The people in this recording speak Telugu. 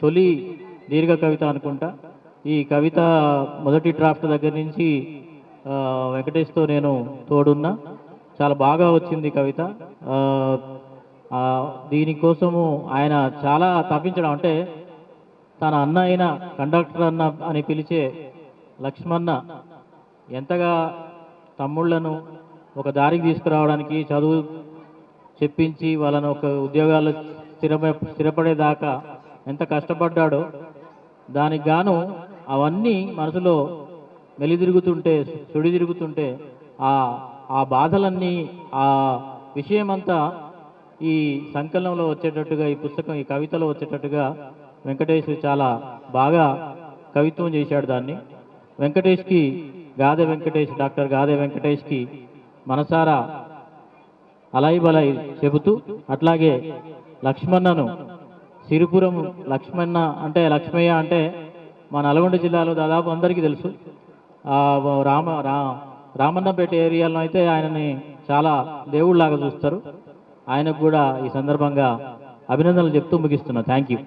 తొలి దీర్ఘ కవిత అనుకుంటా. ఈ కవిత మొదటి డ్రాఫ్ట్ దగ్గర నుంచి వెంకటేష్తో నేను తోడున్నా. చాలా బాగా వచ్చింది కవిత. దీనికోసము ఆయన చాలా తప్పించడం అంటే తన అన్న అయిన కండక్టర్ అన్న అని పిలిచే లక్ష్మణ ఎంతగా తమ్ముళ్ళను ఒక దారికి తీసుకురావడానికి చదువు చెప్పించి వాళ్ళను ఒక ఉద్యోగాలు స్థిరప స్థిరపడేదాకా ఎంత కష్టపడ్డాడో దానికి గాను అవన్నీ మనసులో మెలిదిరుగుతుంటే సుడి తిరుగుతుంటే ఆ ఆ బాధలన్నీ ఆ విషయమంతా ఈ సంకలనంలో వచ్చేటట్టుగా ఈ పుస్తకం ఈ కవితలో వచ్చేటట్టుగా వెంకటేష్ చాలా బాగా కవిత్వం చేశాడు దాన్ని. వెంకటేష్కి గాదె వెంకటేష్ డాక్టర్ గాదె వెంకటేష్కి మనసారా అలాయి బలాయి చెబుతూ అట్లాగే లక్ష్మణను సిరిపురం లక్ష్మణ అంటే లక్ష్మయ్య అంటే మా నల్గొండ జిల్లాలో దాదాపు అందరికీ తెలుసు. రామ రా రామన్నపేట ఏరియాలో అయితే ఆయనని చాలా దేవుళ్ళలాగా చూస్తారు. ఆయనకు కూడా ఈ సందర్భంగా అభినందనలు చెప్తూ ముగిస్తున్నా. Thank you.